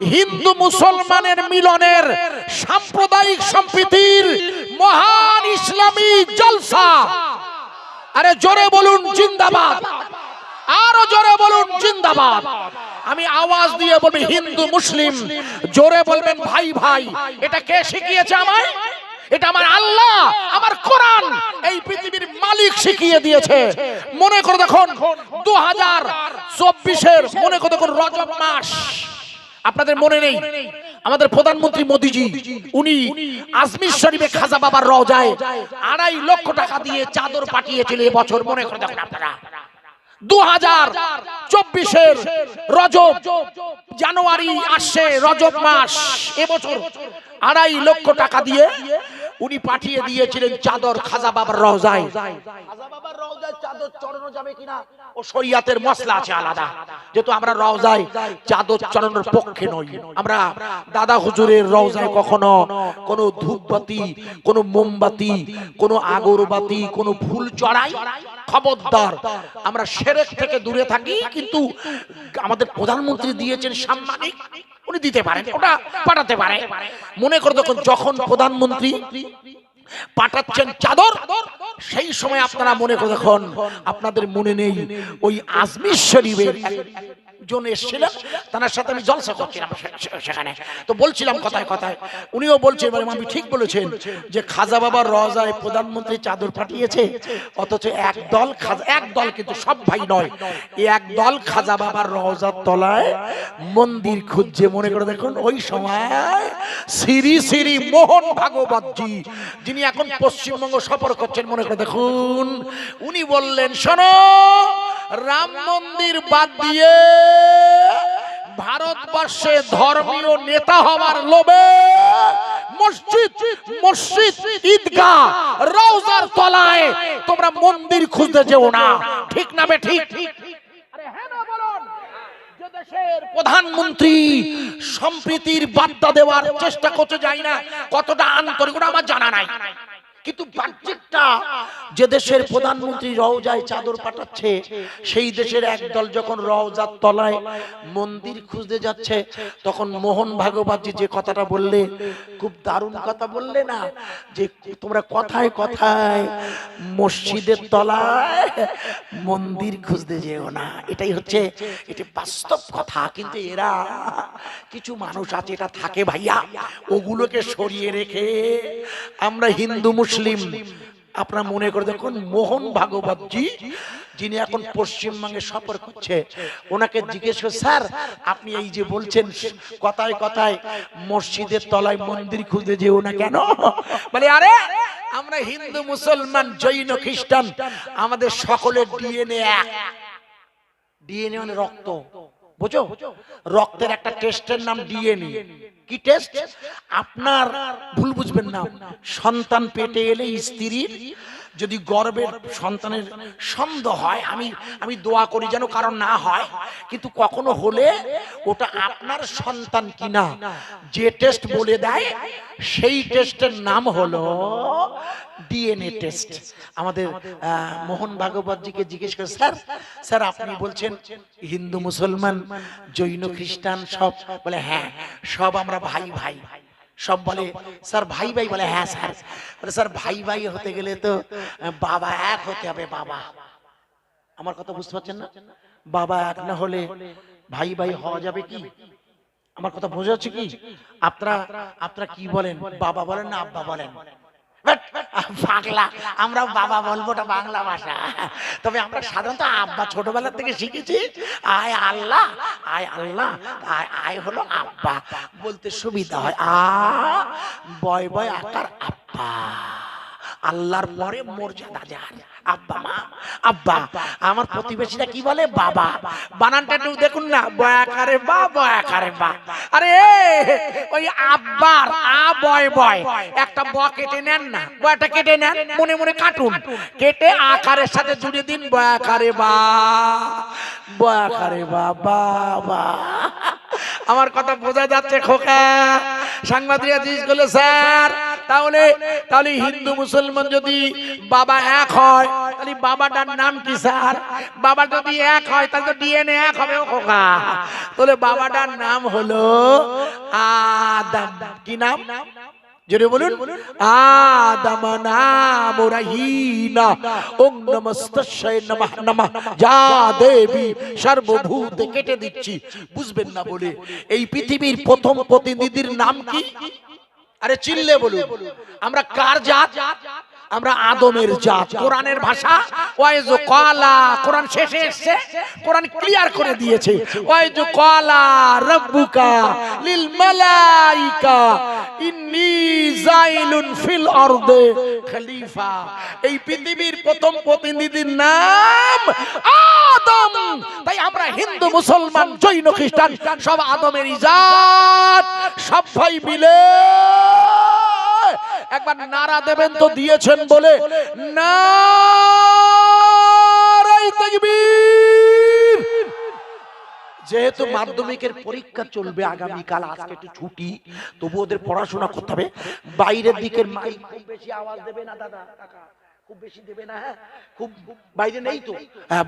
হিন্দু মুসলমানের মিলনের সাম্প্রদায়িক সম্প্রীতির মহান ইসলামী জলসা। আরে জোরে বলুন, জিন্দাবাদ। আরও জোরে বলুন, জিন্দাবাদ। আমি আওয়াজ দিয়ে বলবি, হিন্দু মুসলিম, জোরে বলবেন, ভাই ভাই, এটা কে শিখিয়েছে আমায়? এটা আমার আল্লাহ, আমার কোরআন। এই পৃথিবীর মালিক শিখিয়ে দিয়েছে। মনে করে দেখুন, দু হাজার চব্বিশের, মনে করে দেখুন, রজব মাস। আপনাদের মনে নেই? আমাদের প্রধানমন্ত্রী মোদীজি, উনি আজমির শরীফে খাজা বাবার রওজায় আড়াই লক্ষ টাকা দিয়ে চাদর পাঠিয়েছিল এবছর, মনে করে দেখুন আপনারা। দু হাজার চব্বিশের রজব, জানুয়ারি আসছে, রজব মাস, এবছর আড়াই লক্ষ টাকা দিয়ে উনি পাঠিয়ে দিয়েছিলেন চাদর খাজা বাবার রওজায়। খাজা বাবার রওজায় চাদর চড়ানো যাবে কিনা? ও শরিয়াতের মশলা আছে আলাদা। যেহেতু আমরা রওজায় চাদর চড়ানোর পক্ষে নই। আমরা দাদা হুজুরের রওজায় কখনো কোনো ধূপবাতি কোনো মোমবাতি কোনো আগরবাতি কোনো ফুল চড়াই। খবরদার আমরা সেরেক থেকে দূরে থাকি কিন্তু আমাদের প্রধানমন্ত্রী দিয়েছেন সাম্মানিক উনি দিতে পারেন ওটা পাঠাতে পারে। মনে করে দেখুন যখন প্রধানমন্ত্রী পাঠাচ্ছেন চাদর সেই সময় আপনারা মনে করে দেখুন আপনাদের মনে নেই ওই আজমির শরীফের জন এসেছিলেন তার সাথে আমি জলসা করছিলাম সেখানে। তো বলছিলাম কথায় কথায়। উনিও বলছেন মানে আমি ঠিক বলেছেন যে খাজা বাবার রজায় প্রধানমন্ত্রী চাদর পাঠিয়েছে অথচ এক দল খাজা এক দল কিন্তু সব ভাই নয়। এই এক দল খাজা বাবার রজার তলায় মন্দির খুঁজছে। মনে করে দেখুন ওই সময় শ্রী শ্রী মোহন ভাগবতজি যিনি এখন পশ্চিমবঙ্গ সফর করছেন মনে করে দেখুন উনি বললেন শোনো রাম মন্দির বাদ দিয়ে ভারতবর্ষে ধর্মীয় নেতা হওয়ার লোভে মসজিদ মসজিদ, ঈদগাহ, রওজার তলায় তোমরা মন্দির খুঁজতে যেও না। ঠিক না বে ঠিক? হ্যাঁ প্রধানমন্ত্রী সম্প্রীতির বার্তা দেওয়ার চেষ্টা করতে যায় না, কতটা আন্তরিক আমার জানা নাই। কিন্তু বাহ্যিকটা যে দেশের প্রধানমন্ত্রী রওজায় চাদর পাঠাচ্ছে সেই দেশের একদল যখন রওজার তলায় মন্দির খুঁজতে যাচ্ছে তখন মোহন ভাগবতজি যে কথাটা বললে খুব দারুণ কথা বললে না যে তোমরা কথায় কথায় মসজিদের তলায় মন্দির খুঁজতে যেও না। এটাই হচ্ছে এটি বাস্তব কথা। কিন্তু এরা কিছু মানুষ আছে এটা থাকে ভাইয়া। ওগুলোকে সরিয়ে রেখে আমরা হিন্দু মুসলিম আপনারা মনে করে দেখুন, মোহন ভাগবতজি, যিনি এখন পশ্চিমবঙ্গে সফর করছে, ওনাকে জিজ্ঞেস করে, স্যার, আপনি এই যে বলছেন, কথায় কথায় মসজিদের তলায় মন্দির খুঁজতে যেও না কেন? বলে, আরে, আমরা হিন্দু, মুসলমান, জৈন, খ্রিস্টান, আমাদের সকলের ডিএনএ ডিএনএ মানে রক্ত। বুঝো? রক্তের একটা টেস্টের নাম ডিএনএ কি টেস্ট? আপনার ভুল বুঝবেন না। সন্তান পেটে এলে স্ত্রীর যদি গর্বের সন্তানের সন্দেহ হয়, আমি আমি দোয়া করি যেন কারণ না হয়, কিন্তু কখনো হলে ওটা আপনার সন্তান কিনা, যে টেস্ট বলে দেয়, সেই টেস্টের নাম হলো ডিএনএ টেস্ট আমাদের মোহন ভাগবতজিকে জিজ্ঞেস করে, স্যার স্যার, আপনি বলছেন হিন্দু মুসলমান, জৈন খ্রিস্টান সব? বলে হ্যাঁ সব আমরা ভাই ভাই ভাই। সব বলে, স্যার ভাই ভাই বলে হ্যাঁ স্যার। বলে, স্যার ভাই ভাই হতে গেলে তো বাবা এক হতে হবে, বাবা। আমার কথা বুঝতে পারছেন না? বাবা এক না হলে ভাই ভাই হওয়া যাবে কি? আমার কথা বোঝা যাচ্ছে কি? আপনারা আপনারা কি বলেন? বাবা বলেন না, আব্বা বলেন। পাগলা আমরা বাবা বলব ওটা বাংলা ভাষা। তবে আমরা সাধারণত আব্বা ছোটবেলা থেকে শিখেছি, আয় আল্লাহ আয় আল্লাহ, আয় আয় হলো আব্বা। বলতে সুবিধা হয়, আ, বয় বয় আকার আব্বা। আল্লাহর পরে মর্যাদা যার। আব্বা মা আব্বা আমার প্রতিবেশীরা কি বলে? বাবা বানানটা একটু দেখুন না। বয়াকারে বা বয়াকারে বা। আরে ওই আব্বার আ বয় বয় একটা ব কেটে নেন না। বয়টা কেটে নেন মনে মনে কাটুন। কেটে আকারের সাথে জুড়ে দিন বয়াকারে বা বয়াকারে বা বাবা আমার কথা বোঝা যাচ্ছে খোকা। সাংবাদিক জিজ্ঞেস করল স্যার তাহলে তাহলে হিন্দু মুসলমান যদি বাবা এক হয় তাহলে বাবাটার নাম কি, স্যার? বাবা যদি এক হয়, তাহলে তো ডিএনএ এক হবে, ও খোকা। তাহলে বাবাটার নাম হলো আদম। কি নাম? জোরে বলুন। নাম নমঃ নমঃ। যা দেবী কেটে দিচ্ছি। বুঝবেন না বলে। এই পৃথিবীর প্রথম প্রতিনিধির নাম কি? আরে চিল্লে বলুন। আমরা কার জাত? আমরা আদমের জাত, কোরআনের ভাষা। ওয়াইজু কালা কোরআন শেষে এসেছে, কোরআন ক্লিয়ার করে দিয়েছে। ওয়াইজু কালা রাব্বুকা লিল মালাইকা, ইন্নী জাইলুন ফিল আরদে। খলিফা, এই পৃথিবীর প্রথম প্রতিনিধির নাম আদম। তাই আমরা হিন্দু, মুসলমান, জৈন, খ্রিস্টান, সব আদমের ইজাত সব ভাই মিলে একবার নারা দেবেন তো দিয়েছেন বলে। না যেহেতু মাধ্যমিকের পরীক্ষা চলবে আগামীকাল আজকে একটু ছুটি তবু ওদের পড়াশোনা করতে হবে। বাইরের দিকের মাইক বেশি আওয়াজ দেবে না দাদা। হ্যাঁ? হ্যাঁ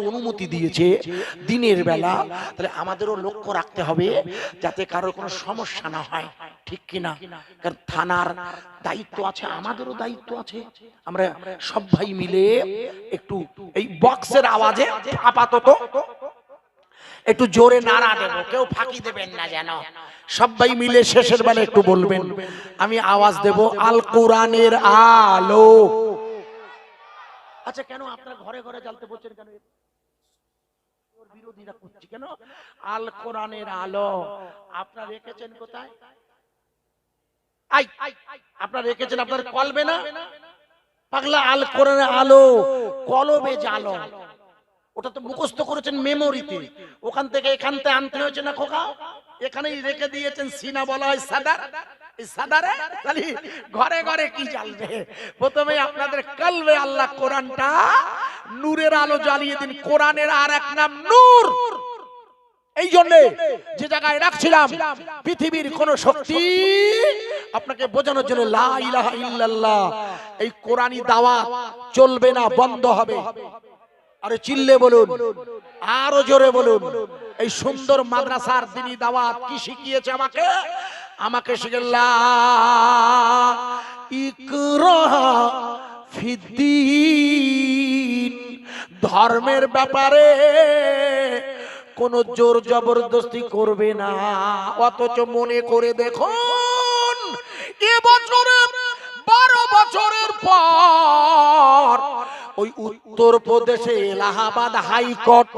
অনুমতি দিয়েছে দিনের বেলা, তাহলে আমাদেরও লক্ষ্য রাখতে হবে যাতে কারোর কোনো সমস্যা না হয়। ঠিক কিনা? কারণ থানার দায়িত্ব আছে, আমাদেরও দায়িত্ব আছে। আমরা সব ভাই মিলে একটু এই বক্সের আওয়াজে আপাতত একটু জোরে নাড়া দেবো, কেউ ফাঁকি দেবেন না যেন। সবাই মিলে শেষের বেলা একটু বলবেন, আমি আওয়াজ দেব, আল কোরআনের আলো। আচ্ছা কেন আপনার ঘরে ঘরে জ্বালতে বলছেন কেন? বিরোধীরা করছি কেন? আল কোরআনের আলো, আপনার রেখেছেন কোথায়? আপনার রেখেছেন, আপনার কলবে না? পাগলা, আল কোরআনের আলো কলবে জালো ওটা তো মুখস্থ করেছেন মেমোরিতে ওখান থেকে এখান থেকে আনতে হয়েছে না খোকা? এখানেই রেখে দিয়েছেন সিনা বলা হয় সাদার। সাদারে? খালি ঘরে ঘরে কি জ্বালবে? প্রথমে আপনাদের কলবে আল্লাহ কোরআনটা নূরের আলো জ্বালিয়ে দিন। কোরআনের আর এক নাম নূর। এই জন্য যে জায়গায় রাখছিলাম পৃথিবীর কোন শক্তি আপনাকে বোঝানোর জন্য লা ইলাহা ইল্লাল্লাহ। এই কোরআনি দাওয়া চলবে না বন্ধ হবে। আরে চিল্লে বলুন, আরও জোরে বলুন, এই সুন্দর মাদ্রাসার দিনী দাওয়াত কি শিখিয়েছে আমাকে? আমাকে শিখেল্লা ধর্মের ব্যাপারে কোন জোর জবরদস্তি করবে না। অথচ মনে করে দেখুন এবছরে বারো বছরের পর ওই উত্তর প্রদেশে এলাহাবাদ হাইকোর্ট,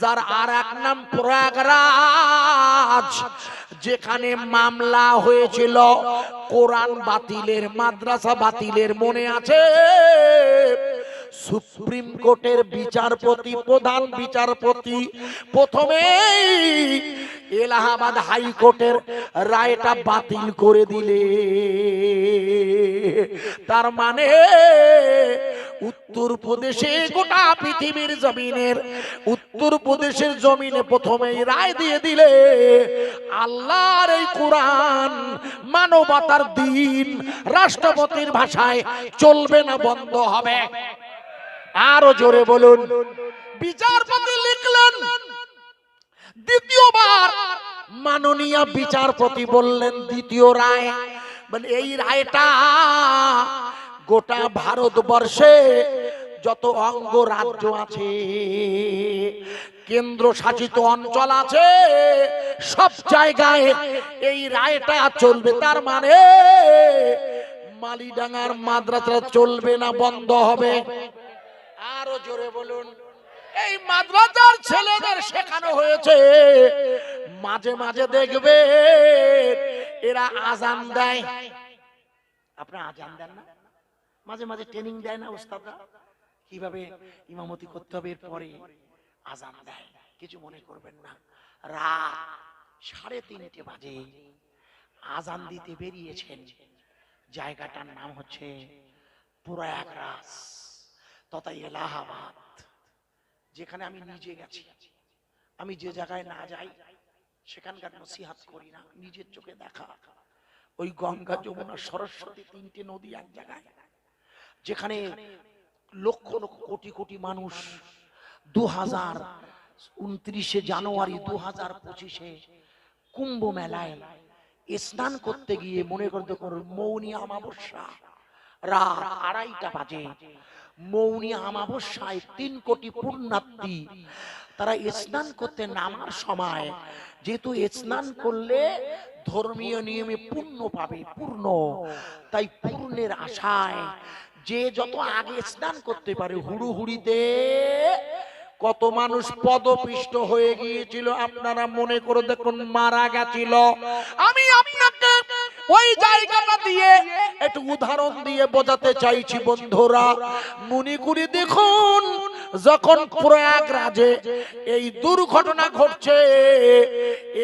যার আর এক নাম প্রয়াগরাজ, যেখানে মামলা হয়েছিল। কোরআন বাতিলের, মাদ্রাসা বাতিলের মনে আছে? সুপ্রিম কোর্টের বিচারপতি, প্রধান বিচারপতি, প্রথমে এলাহাবাদ হাইকোর্টের রায়টা বাতিল করে দিলে। তার মানে উত্তর প্রদেশে গোটা পৃথিবীর জমিনের উত্তর প্রদেশের জমিনে প্রথমেই রায় দিয়ে দিলে আল্লাহর এই কোরআন মানবতার দিন, রাষ্ট্রপতির ভাষায় চলবে না, বন্ধ হবে। আরও জোরে বলুন। বিচারপতি লিখলেন, দ্বিতীয়বার মাননীয় বিচারপতি বললেন, দ্বিতীয় রায়। মানে এই রায়টা গোটা ভারতবর্ষে যত অঙ্গ রাজ্য আছে কেন্দ্র শাসিত অঞ্চল আছে, সব জায়গায় এই রায়টা চলবে। তার মানে মালিডাঙ্গার মাদ্রাসা চলবে না, বন্ধ হবে। আরও জোরে বলুন, এই মাদ্রাসার ছেলেদের শেখানো হয়েছে। মাঝে মাঝে দেখবে এরা আজান দেয়। আপনার আজান দেন না? মাঝে মাঝে ট্রেনিং দেয় না ওস্তাদরা কীভাবে ইমামতি করতে হবে? এরপরে আজান দেয়। কিছু মনে করবেন না। রাত সাড়ে তিনটে বাজে। আজান দিতে বেরিয়েছেন। জায়গাটার নাম হচ্ছে প্রয়াগরাজ। তথা এলাহাবাদ, যেখানে আমি নিজে গেছি। আমি যে জায়গায় না যাই, সেখানকার নসিহাত করি না, নিজের চোখে দেখা। ওই গঙ্গা যমুনা সরস্বতী তিনটে নদী এক জায়গায়, যেখানে লক্ষ লক্ষ কোটি কোটি মানুষ দু হাজার উনত্রিশে জানুয়ারি দু হাজার পঁচিশে কুম্ভ মেলায় স্নান করতে গিয়ে মনে করতে করুন মৌনী অমাবস্যা। রাত আড়াইটা বাজে। মৌনী অমাবস্যায় তিন কোটি পূর্ণার্থী তারা স্নান করতে নামার সময়, যেহেতু স্নান করলে ধর্মীয় নিয়মে পূর্ণ পাবে, পূর্ণ। তাই পূর্ণের আশায় যে যত আগে স্নান করতে পারে, হুড়ুহুড়িতে কত মানুষ পদপিষ্ট হয়ে গিয়েছিল, আপনারা মনে করে দেখুন, মারা গেছিল। আমি আপনাকে ওই জায়গাটা দিয়ে একটু উদাহরণ দিয়ে বোঝাতে চাইছি বন্ধুরা। মনে দেখুন, যখন প্রয়াগরাজে এই দুর্ঘটনা ঘটছে,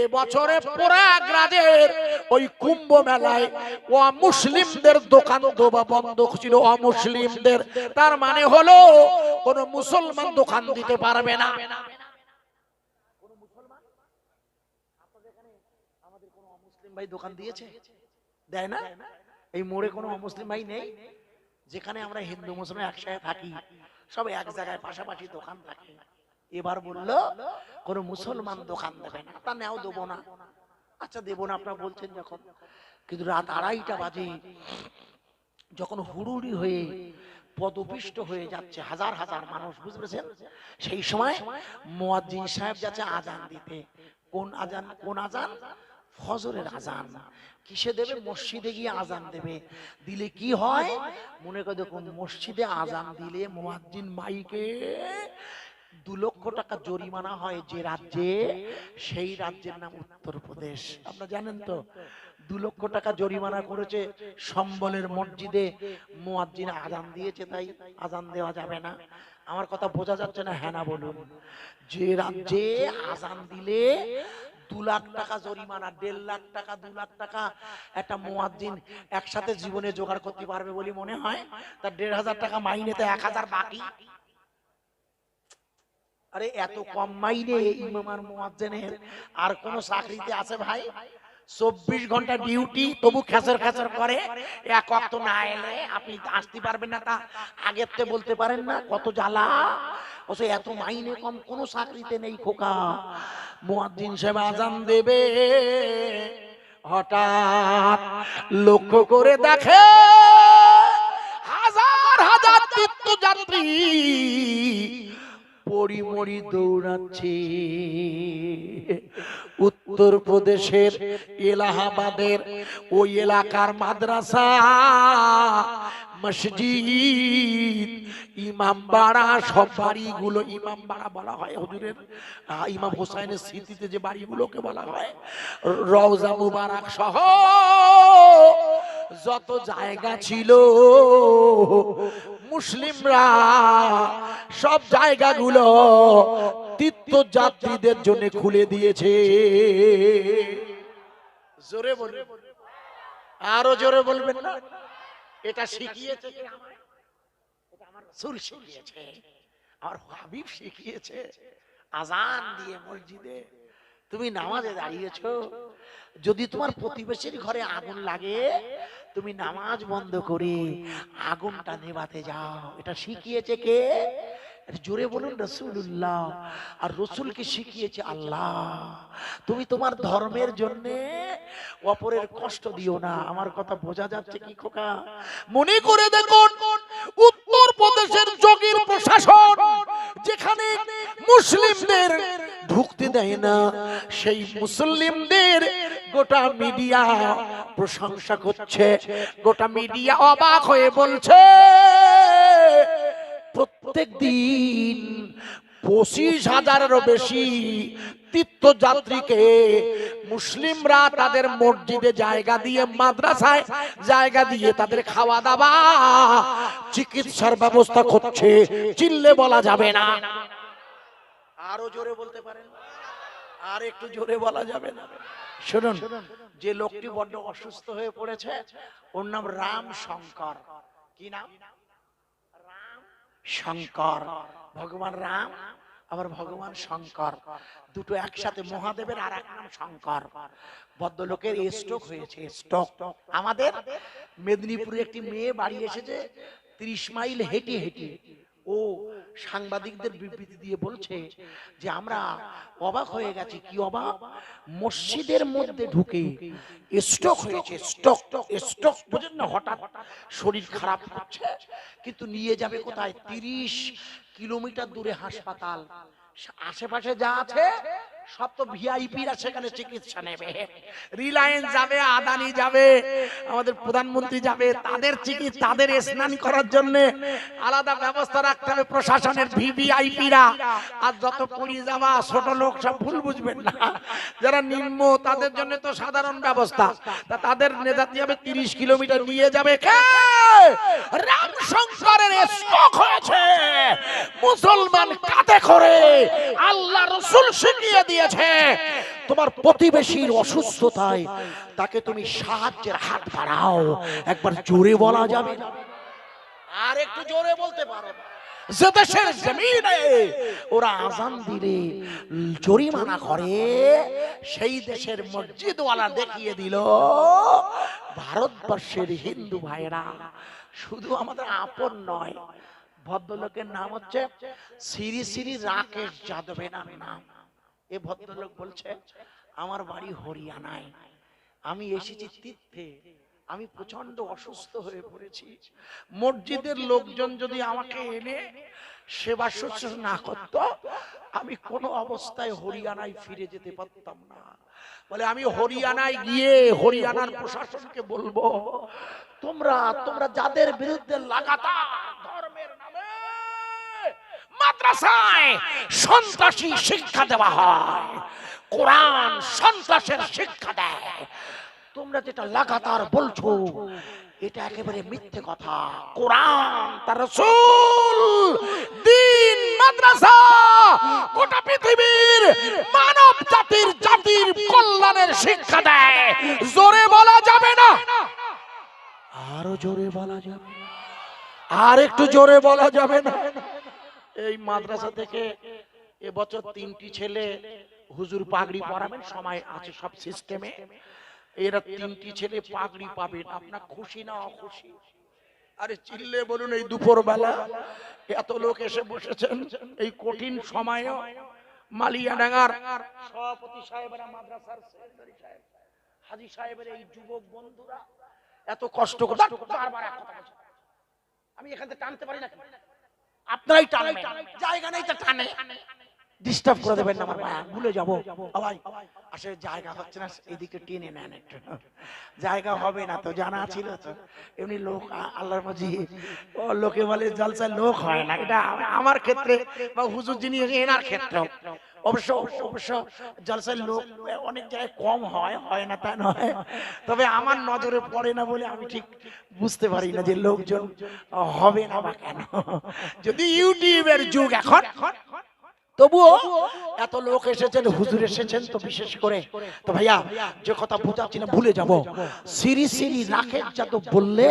এ বছরে প্রয়াগরাজের ওই কুম্ভ মেলায় ও মুসলিমদের দোকান দোবা বন্ধ ছিল, অমুসলিমদের। তার মানে হলো, কোন মুসলমান দোকান দিতে পারবে না। ভাই দোকান দিয়েছে? দেয় না? এই মোড়ে কোনো অমুসলিম ভাই নেই যেখানে আমরা হিন্দু মুসলিম একসাথে থাকি সব এক জায়গায় পাশাপাশি দোকান থাকে। এবার বলল কোন মুসলমান দোকান দেবে না। তা নেও দেবো না। আচ্ছা দেবো না আপনারা বলছেন যখন। কিন্তু রাত আড়াইটা বাজে যখন হুড়ুড়ি হয়ে পদপিষ্ট হয়ে যাচ্ছে হাজার হাজার মানুষ বুঝতে পেরেছেন? সেই সময় মুয়াজ্জিন সাহেব যাচ্ছে আজান দিতে। কোন আজান কোন আজান? ফজরের আজান। কিসে দেবে? মসজিদে গিয়ে আজান দেবে। দিলে কি হয়? মনে করে দেখুন মসজিদে আজান দিলে মুয়াজ্জিন মাইকে দু লক্ষ টাকা জরিমানা হয় যে রাজ্যে সেই রাজ্যের নাম উত্তরপ্রদেশ। আপনারা জানেন তো দু লক্ষ টাকা জরিমানা করেছে সম্বলের মসজিদে। মুয়াজ্জিন আজান দিয়েছে তাই আজান দেওয়া যাবে না। আমার কথা বোঝা যাচ্ছে না? হ্যাঁ না বলুন। যে রাজ্যে আজান দিলে দু লাখ টাকা জরিমানা, দেড় লাখ টাকা, দু লাখ টাকা একটা মোয়াজ্জিন একসাথে জীবনে জোগাড় করতে পারবে বলে মনে হয়? তার দেড় হাজার টাকা মাইনে তো এক হাজার বাকি। আরে, এত কম মাইনে ইমাম আর মুয়াজ্জিনের। আর কোন চাকরিতে আছে ভাই? চব্বিশ ঘণ্টা ডিউটি তবু খেসার খেসার করে। এক অক্ত না এলে আপনি আসতে পারবেন না তা। আগের থেকে বলতে পারেন না, কত জ্বালা। এত মাইনে কম, কোন চাকরিতে নেই খোকা। মুয়াজ্জিন সাহেব আজান দেবে। হঠাৎ লক্ষ্য করে দেখে, হাজার হাজার তীর্থযাত্রী পরিমরি দৌড়াচ্ছি। উত্তর প্রদেশের এলাহাবাদের ওই এলাকার মাদ্রাসা মসজিদ। ইমাম বাড়া, সব বাড়িগুলো ইমাম বাড়া বলা হয় হুজুরের। ইমাম হোসাইনের স্মৃতিতে যে বাড়িগুলোকে বলা হয়। রওজা মুবারক সহ যত জায়গা ছিল, মুসলিমরা সব জায়গাগুলো তীর্থযাত্রীদের জন্য খুলে দিয়েছে। জোরে বলবে আরও জোরে বলবেন না? এটা শিখিয়েছে শিখিয়েছে। আমার হাবিব শিখিয়েছে। আজান দিয়ে মসজিদে তুমি নামাজে দাঁড়িয়েছো। যদি তোমার প্রতিবেশীর ঘরে আগুন লাগে, তুমি নামাজ বন্ধ করে আগুনটা নেভাতে যাও। এটা শিখিয়েছে কে? জোরে বলুন রসুল্লাহ আর রসুলকে শিখিয়েছে? আল্লাহ। তুমি তোমার ধর্মের জন্য অপরের কষ্ট দিও না। আমার কথা বোঝা যাচ্ছে কি খোকা? মনে করে দেখুন উত্তর প্রদেশের যোগীর প্রশাসন যেখানে মুসলিমদের ঢুকতে দেয় না সেই মুসলিমদের গোটা মিডিয়া প্রশংসা করছে। গোটা মিডিয়া অবাক হয়ে বলছে প্রত্যেক দিন পঁচিশ হাজারেরও বেশি তীর্থযাত্রীকে মুসলিমরা তাদের মসজিদে জায়গা দিয়ে মাদ্রাসায় জায়গা দিয়ে তাদের খাওয়া দাওয়া চিকিৎসার ব্যবস্থা করছে। চিল্লে বলা যাবে না। আরও জোরে বলতে পারেন? আর একটু জোরে বলা যাবে না। শুনুন, যে লোকটি বড্ড অসুস্থ হয়ে পড়েছে, ওর নাম রাম শঙ্কর। কি নাম? রাম শঙ্কর। ভগবান রাম আবার ভগবান শঙ্কর। দুটো একসাথে মহাদেবের আর এক নাম শঙ্কর। ভদ্রলোকের স্ট্রোক হয়েছে স্ট্রোক আমাদের মেদিনীপুরে একটি মেয়ে বাড়ি এসেছে, ত্রিশ মাইল হেঁটে হেঁটে। ও সাংবাদিকদের বিবৃতি দিয়ে বলছে যে আমরা অবাক হয়ে গেছি। কি অবাক? মসজিদের মধ্যে ঢুকে স্টক হয়েছে, স্টক স্টক বুঝেন না, হঠাৎ শরীর খারাপ হচ্ছে কিন্তু নিয়ে যাবে কোথায়? তিরিশ কিলোমিটার দূরে হাসপাতাল। আশেপাশে যা আছে সব তো ভিআইপিরা সেখানে চিকিৎসা নেবে। রিলায়েন্স যাবে, আদানি যাবে, আমাদের প্রধানমন্ত্রী যাবে, তাদের চিকিৎসা তাদের স্নান করার জন্য আলাদা ব্যবস্থা রাখতে হবে প্রশাসনের ভিভিআইপিরা আর যত পুরী যাওয়া ছোট লোক সব ভুল বুঝবেন না। যারা নিম্ন, তাদের জন্য তো সাধারণ ব্যবস্থা তাদের নেতা যাবে তিরিশ কিলোমিটার নিয়ে যাবে রাম স্ট্রোক হয়েছে মুসলমান কাতে করে আল্লাহ রসুল শিখিয়ে দিয়েছে, তোমার প্রতিবেশীর অসুস্থতায় তাকে তুমি সাহায্যের হাত বাড়াও একবার জোরে বলা যাবে? আর একটু জোরে বলতে পারো না। দেশের জমিনে ওরা আজান দিলে জরিমানা করে, সেই দেশের মসজিদওয়ালা দেখিয়ে দিল, ভারতবর্ষের হিন্দু ভাইরা শুধু আমাদের আপন নয়, ভদ্রলোকের নাম হচ্ছে শ্রী শ্রী রাকেশ যাদবের নাম। এ ভদ্রলোক বলছে, আমার বাড়ি হরিয়ানায়। আমি এসেছি তীর্থে। আমি প্রচণ্ড অসুস্থ হয়ে পড়েছি। মসজিদের লোকজন যদি আমাকে এনে সেবা শুশ্রূষা না করত আমি কোনো অবস্থায় হরিয়ানায় ফিরে যেতে পারতাম না। বলে আমি হরিয়ানায় গিয়ে হরিয়ানার প্রশাসনকে বলব তোমরা তোমরা যাদের বিরুদ্ধে লাগাতার ধর্মের নামে মাদ্রাসায় সন্ত্রাসী শিক্ষা দেওয়া হয় কোরআন সন্ত্রাসের শিক্ষা দেয় তোমরা যেটা লাগাতার বলছো, এটা একেবারে মিথ্যে কথা। কোরআন, তার রাসূল, দিন, মাদ্রাসা, গোটা পৃথিবীর মানব জাতির জাতির কল্যাণের শিক্ষা দেয়। জোরে বলা যাবে না। আরও জোরে বলা যাবে আর একটু জোরে বলা যাবে না। এই মাদ্রাসা থেকে এবছর তিনটি ছেলে হুজুর পাগড়ি পরাবেন, সময় আছে সব সিস্টেমে এরা তিনটি ছেলে পাগড়ি পাবেন আপনার খুশি না অখুশি আরে চিল্লে বলুন এই দুপুর বেলা এত লোক এসে বসেছেন এই কঠিন সময়ে মালিয়াডাঙ্গার সভাপতি সাহেবেরা মাদ্রাসার সেক্রেটারি সাহেব হাজি সাহেবের এই যুবক বন্ধুরা এত কষ্ট করে বারবার এক কথা বলছে। আমি এখান থেকে টানতে পারি না? আপনারাই টানবেন জায়গা নেই তো টানে ডিস্টার্ব করে দেবেন না আমার ভাই ভুলে যাব। ভাই আসলে জায়গা হচ্ছে না এদিকে টেনে নেন একটু। জায়গা হবে না তো জানা ছিল তো। এমনি লোক আল্লাহর মাঝি ও লোকে বলে জলসায় লোক হয় না। এটা আমার ক্ষেত্রে বা হুজুর যিনি এনার ক্ষেত্রে। অবশ্য অবশ্য জলসায় লোক অনেক জায়গায় কম হয় হয় না তা নয়। তবে আমার নজরে পড়ে না বলে আমি ঠিক বুঝতে পারি না যে লোকজন হবে না বা কেন। যদি ইউটিউবের যুগ এখন তবুও এত লোক এসেছেন, হুজুর এসেছেন তো বিশেষ করে। তো ভাইয়া, যে কথা বোঝাচ্ছি না, ভুলে যাব। সিরি সিরি রাখের যাদব বললে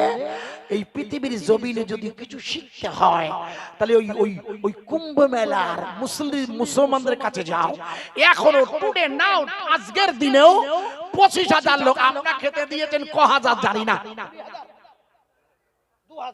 এই পৃথিবীর জমিনে যদি কিছু শিখতে হয়, তাহলে ওই ওই ওই কুম্ভ মেলার মুসলিম মুসলমানদের কাছে যাও। এখনও টুডে নাও, আজকের দিনেও পঁচিশ হাজার লোক আমরা খেতে দিয়েছেন, ক হাজার জানি না। আর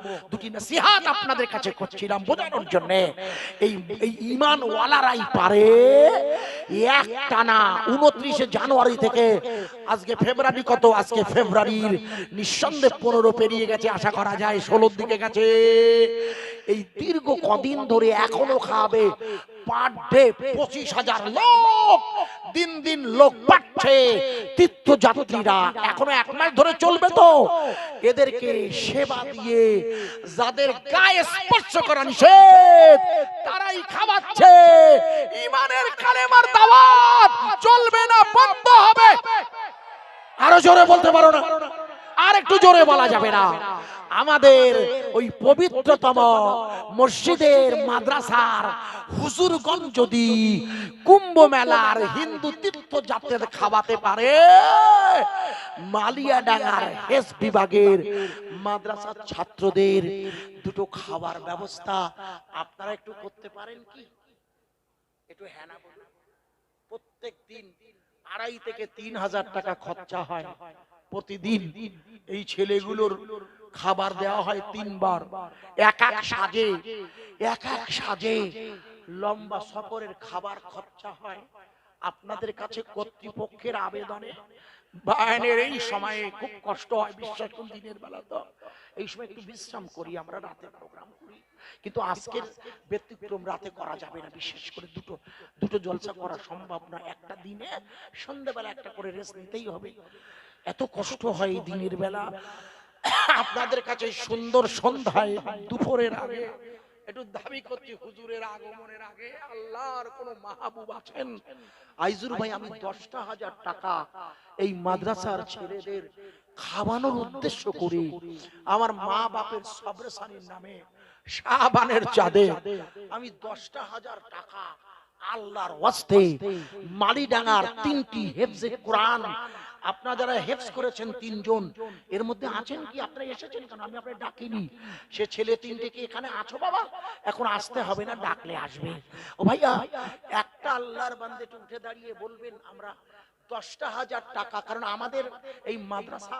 দুটি নসিহাত আপনাদের কাছে করছিলাম বোঝানোর জন্য। এই এই ইমান ওয়ালারাই পারে। এক টানা উনত্রিশে জানুয়ারি থেকে আজকে ফেব্রুয়ারি কত? আজকে ফেব্রুয়ারির নিঃসন্দেহ পনেরো পেরিয়ে গেছে, আশা করা যায় ষোলোর দিকে গেছে। এই দীর্ঘ কদিন ধরে এখনও খাবে। পার ডে পঁচিশ হাজার লোক। দিন দিন লোক পাচ্ছে তীর্থযাত্রীরা এখনও এক মাস ধরে চলবে তো। এদেরকে সেবা দিয়ে যাদের গায়ে স্পর্শ করা নিষেধ তারাই খাওয়াচ্ছে। ইমানের কালেমার দাওয়াত। চলবে না বন্ধ হবে। আরও জোরে বলতে পারো না। আর একটু জোরে বলা যাবে না। আমাদের ওই পবিত্রতম মসজিদের মাদ্রাসার হুজুরগঞ্জ যদি কুম্ভ মেলার হিন্দু তীর্থযাত্রীদের খাওয়াতে পারে মালিয়াডাঙ্গার হেস বিভাগের মাদ্রাসার ছাত্রদের দুটো খাবার ব্যবস্থা। আপনারা একটু করতে পারেন কি? একটু হ্যাঁ না বলুন। প্রত্যেক দিন আড়াই থেকে তিন হাজার টাকা খরচা হয়। প্রতিদিন এই ছেলেগুলোর খাবার দেওয়া হয় তিনবার। এক এক সাজে, এক এক সাজে লম্বা সফরের খাবার খরচা হয়। আপনাদের কাছে কর্তৃপক্ষের আবেদনে বায়ানের এই সময়ে খুব কষ্ট হয় বিশ্বাস করুন দিনের বেলা তো। এই সময় একটু বিশ্রাম করি, আমরা রাতে প্রোগ্রাম করি। কিন্তু আজকের ব্যতিক্রম রাতে করা যাবে না, বিশেষ করে দুটো দুটো জলসা করা সম্ভব না। একটা দিনে সন্ধ্যাবেলা একটা করে রেস্ট নিতেই হবে। এত কষ্ট হয় এই দিনের বেলা। আপনাদের কাছে সুন্দর সন্ধ্যায় দুপুরের আগে। একটু দাবি করছি হুজুরের আগমনের আগে। আল্লাহর কোন মাহবুব আছেন? আইজুর ভাই আমি দশটা হাজার টাকা এই মাদ্রাসার ছেলেদের খাওয়ানোর উদ্দেশ্য করি আমার মা বাপের সবরেসানির নামে শাহবানের চাঁদে আমি দশটা হাজার টাকা আল্লাহর ওয়াস্তে মালিডাঙ্গার তিনটি হেফজে কোরআন। আপনারা যারা হেফজ করেছেন তিনজন, এর মধ্যে আছেন কি? আপনারা এসেছেন কেন? আমি আপনার ডাকিনি। সে ছেলে তিনটে কি এখানে আছো বাবা? এখন আসতে হবে না, ডাকলে আসবে। ও ভাইয়া, একটা আল্লাহর বান্দে উঠে দাঁড়িয়ে বলবেন, আমরা দশটা হাজার টাকা, কারণ আমাদের এই মাদ্রাসা